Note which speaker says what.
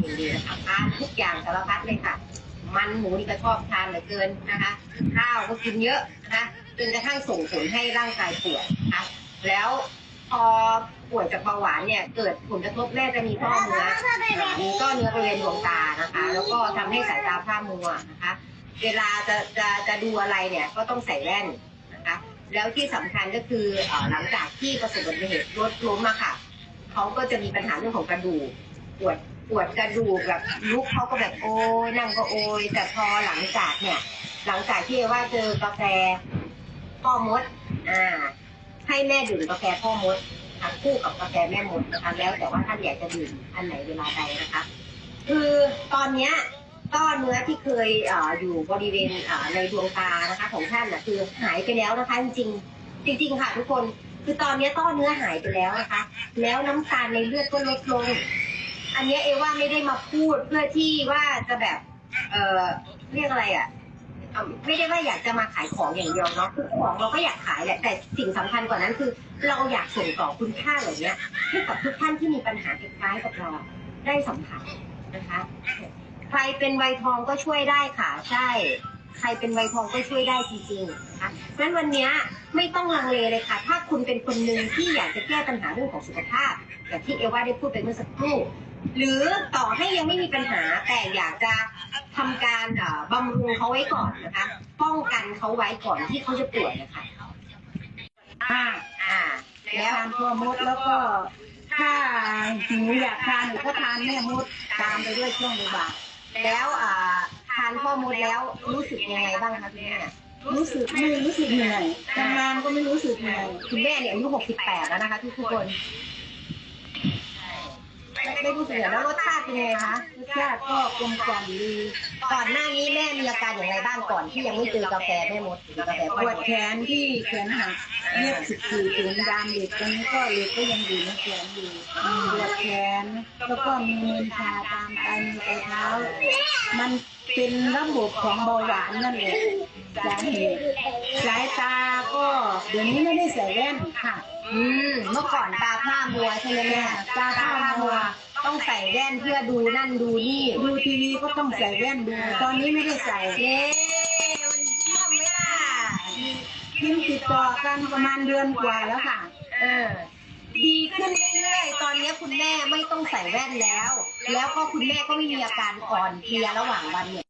Speaker 1: ดีนะคะทานทุกอย่างสารพัดเลยค่ะ มันหมูนี่ก็ชอบทานเหลือเกินนะคะ ข้าวก็กินเยอะนะคะจนกระทั่งส่งผลให้ร่างกายป่วยนะคะแล้วพอป่วยจากเบาหวานเนี่ยเกิดผลกระทบแรกจะมีต้อเนื้อมีต้อเนื้อบริเวณดวงตานะคะ แล้วก็ทำให้สายตาพร่ามัวนะคะ เวลาจะจะจะดูอะไรเนี่ยก็ต้องใส่แว่นนะคะ แล้วที่สำคัญก็คือเอ่อหลังจากที่ประสบอุบัติเหตุรถล้มอะค่ะเขาก็จะมีปัญหาเรื่องของกระดูก ปวดปวดกระดูกแบบลุกเขาก็แบบโอยนั่งก็โอยแต่พอหลังจากเนี่ย หลังจากที่ว่าเจอกาแฟพ่อมด อ่า ให้แม่ดื่มกาแฟพ่อมดทานคู่กับกาแฟแม่มดนะคะแล้วแต่ว่าท่านอยากจะดื่มอันไหนเวลาใดนะคะ คือตอนเนี้ยต้อนเนื้อที่เคยออยู่บริเวณในดวงตานะคะ ของท่านนะคือหายไปแล้วนะคะ จริงจริงๆค่ะทุกคน คือตอนนี้ต้อเนื้อหายไปแล้วนะคะ แล้วน้ำตาลในเลือดก็ลดลง อันเนี้ยเอว่าไม่ได้มาพูดเพื่อที่ว่าจะแบบ เออเรียกอะไรอะเอ่อไม่ได้ว่าอยากจะมาขายของอย่างเดียวเนาะคือของเราก็อยากขายแหละแต่สิ่งสำคัญกว่านั้นคือ เราอยากส่งต่อคุณค่าเหล่านี้ให้กับทุกท่านที่มีปัญหาคล้ายๆกับเราได้สัมผัสนะคะ ใครเป็นไวยทองก็ช่วยได้ค่ะใช่ ใครเป็นไวยทองก็ช่วยได้จริงๆนะคะงั้นวันเนี้ยไม่ต้องลังเลเลยค่ะ ถ้าคุณเป็นคนหนึ่งที่อยากจะแก้ปัญหาเรื่องของสุขภาพ อย่างที่เอว่าได้พูดไปเมื่อสักครู่ หรือต่อให้ยังไม่มีปัญหาแต่อยากจะทำการเอ่อบำรุงเขาไว้ก่อนนะคะ ป้องกันเขาไว้ก่อนที่เขาจะป่วยนะคะ
Speaker 2: อ่า
Speaker 1: อ่า
Speaker 2: แล้
Speaker 1: แล้วว
Speaker 2: ทานตัวมดแล้วก็ถ้าหิวอยากทานหนูก็ทานแม่มดตามไปด้วยช่วงบ่าย
Speaker 1: แล้วอ่าทานข้อมูลแล้วรู้สึกยังไงบ้างคะคุณแม่
Speaker 2: ๆรู้สึกไม่รู้สึกเหนื่อยทำงานก็ไม่รู้สึกเหนื่อย
Speaker 1: คุณแม่เนี่ยอายุ68แล้วนะคะทุกคน ม่เสึกเหนื่อยแล้วรสชาติเป็นไงคะ
Speaker 2: รสชาติก็กลมกล่อมดี
Speaker 1: ก่อนหน้านี้แม่มีอาการอย่างไรบ้างก่อนที่ยังไม่เจอกาแฟแม่มดหรือกาแฟ
Speaker 2: ปว
Speaker 1: ด
Speaker 2: แขนที่แขนหักเรียบสิบสี่ถึงดามเหล็กตอนนี้ก็เหล็กก็ยังอยู่ในแขนอยู่ปวดแขนแล้วก็มีมือชาตามไปมีไตเท้า มันเป็นระบบของเบาหวานนั่นแหละสาเหตุสายตาก็เดี๋ยวนี้ไม่ได้ใส่แว่นค่ะ
Speaker 1: อืมเมื่อก่อนตาพร่ามัวใช่ไหมแม่
Speaker 2: ตาพร่ามัว
Speaker 1: ต้องใส่แว่นเพื่อดูนั่นดูนี่
Speaker 2: ดูทีวีก็ต้องใส่แว่นดู ตอนนี้ไม่ได้ใส่
Speaker 1: เย้มันเยี่ยมไหมล่ะ
Speaker 2: กินติดต่อกันประมาณเดือนกว่าแล้วค่ะ
Speaker 1: เออ ดีขึ้นเรื่อยๆ ตอนนี้คุณแม่ไม่ต้องใส่แว่นแล้ว แล้วก็คุณแม่ก็ไม่มีอาการอ่อนเพลียระหว่างวันเนี่ย